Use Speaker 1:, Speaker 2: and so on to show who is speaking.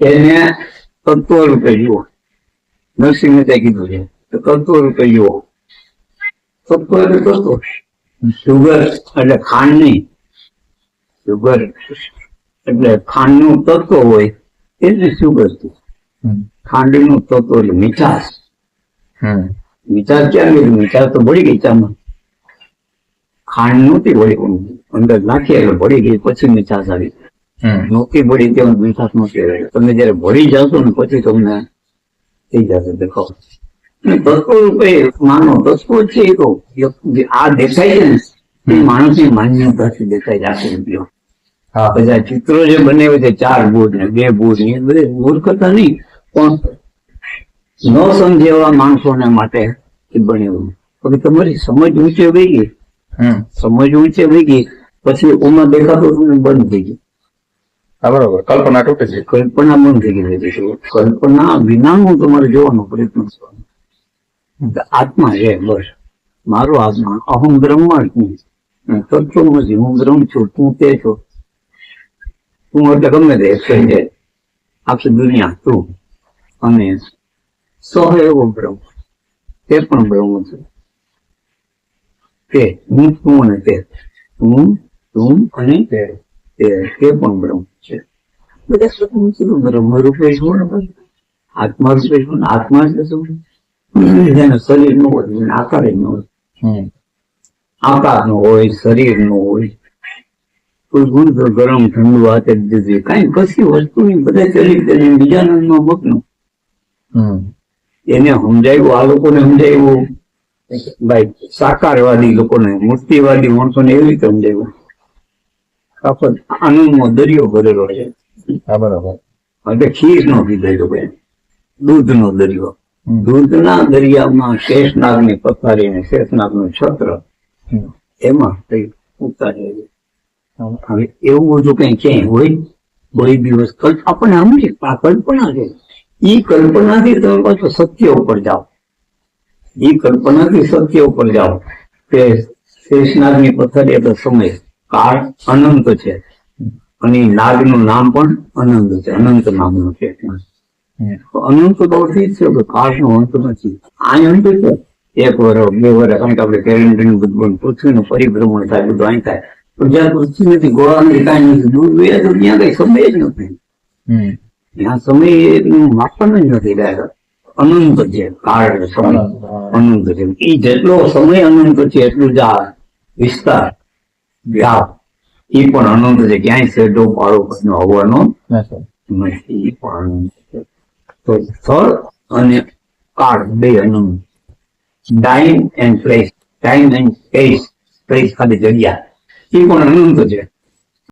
Speaker 1: એને તત્વ રૂપે જુઓ નરસિંહ મહેતા કીધું છે તો તત્વ રૂપે જુઓ તત્વ એટલે તત્વ સુગર એટલે ખાંડ નહીં. સુગર એટલે ખાંડનું તત્વ હોય એટલે સુગર છે. ખાંડનું તત્વ એટલે મીઠાશ. મીઠાશ ક્યાં ગયું? મીઠાશ તો ભળી ગઈ ચામાં. ખાંડ નહોતી ભળી અંદર નાખી એટલે ભળી ગઈ પછી મીઠાશ આવી નહોતી ભળી ત્યાં મીઠાશ નહોતી આવી તમે જયારે ભળી જાશો ને પછી તમને થઈ જશે દેખો તત્વ રૂપે માનો તત્વ છે એ તો આ દેખાય છે ને એ માણસની માન્યતાથી દેખાય જશે રૂપિયો
Speaker 2: હા.
Speaker 1: બધા ચિત્રો જે બને છે ચાર બુટ ને બે બુટ ને એ બધે મૂર્ખતા નહીં પણ ન સમજે એવા માણસોને માટે એ બન્યું હવે તમારી સમજ ઊંચે વહી ગઈ. સમજ ઊંચે વહી ગઈ પછી ઓમાં દેખાતો તમને બંધ થઈ ગયું.
Speaker 2: હા કલ્પના તૂટે છે.
Speaker 1: કલ્પના બંધ થઈ ગઈ છે. કલ્પના વિનાનું તમારે જોવાનો પ્રયત્ન કરવાનો. આત્મા છે, બસ. મારો આત્મા. અહમ બ્રહ્માસ્મિ તત્વમસી હું બ્રહ્મ છું, તું તે છો. તું એટલે ગમે તે છે જે આખી દુનિયા તું અને સહ એવો બ્રહ્મ. તે પણ બ્રહ્મ છે. તે હું, તું અને તે. હું, તું અને
Speaker 2: તે
Speaker 1: તે પણ બ્રહ્મ. બધા સ્વતંત્ર શું બ્રહ્મ રૂપે શું આત્મા રૂપે શું આત્મા એટલે શું જેને શરીર નો હોય આકાર ય હોય.
Speaker 2: હમ.
Speaker 1: આકાર નો હોય શરીર નો હોય. કોઈ ગુણ તો ગરમ ઠંડુ હાથે દીધું કઈ કશી વસ્તુ નહીં. બધા ચલી ચલી બીજાનંદ નો મગ્ન. એને સમજાવ્યું આ લોકોને સમજાવ્યું ભાઈ સાકારવાદી લોકોને મૂર્તિવાદી માણસોને એવી રીતે સમજાવ્યું આખો આનંદનો દરિયો ભરેલો છે.
Speaker 2: હા બરોબર.
Speaker 1: એટલે ખીર નો પીધેલો બેન દૂધ નો દરિયો. દૂધના દરિયામાં શેષનાગની પથારી ને શેષનાગનું છત્ર એમાં કઈ હવે એવું બધું કઈ ક્યાંય હોય કોઈ દિવસ કલ્પ આપણને સમજે આ કલ્પના છે. એ કલ્પનાથી તમે પાછો સત્ય ઉપર જાઓ. એ કલ્પનાથી સત્ય ઉપર જાઓ. કે શેષનાગની પથારી એટલે સમય. કાળ અનંત છે. અને નાગનું નામ પણ અનંત છે. અનંત નામનું છે. અનંત તો ઓછી છે. કાળનો અંત નથી આ અંત છે. એક વર્ષ બે વર્ષ કારણ કે આપણે કેલેન્ડરનું બધું પૃથ્વીનું પરિભ્રમણ થાય બધું અહીં થાય. પણ જ્યાં પૃથ્વી નથી ગોળા નથી કાંઈ નથી દૂર ગયા તો ત્યાં કઈ સમય જ નથી. ત્યાં સમયનું માપન જ નથી રહ્યા. અનંત છે. કાળ સમય અનંત છે. એ જેટલો સમય અનંત છે એટલું જ આ વિસ્તાર વ્યાપ એ પણ અનંત છે. ક્યાંય શેડો પાડો કોઈનો હોવાનો
Speaker 2: નથી.
Speaker 1: એ પણ અનંત છે. તો સ્થળ અને કાળ બે અનંત. Time and place time and space space ખાલી જગ્યા. એ પણ અનંત છે.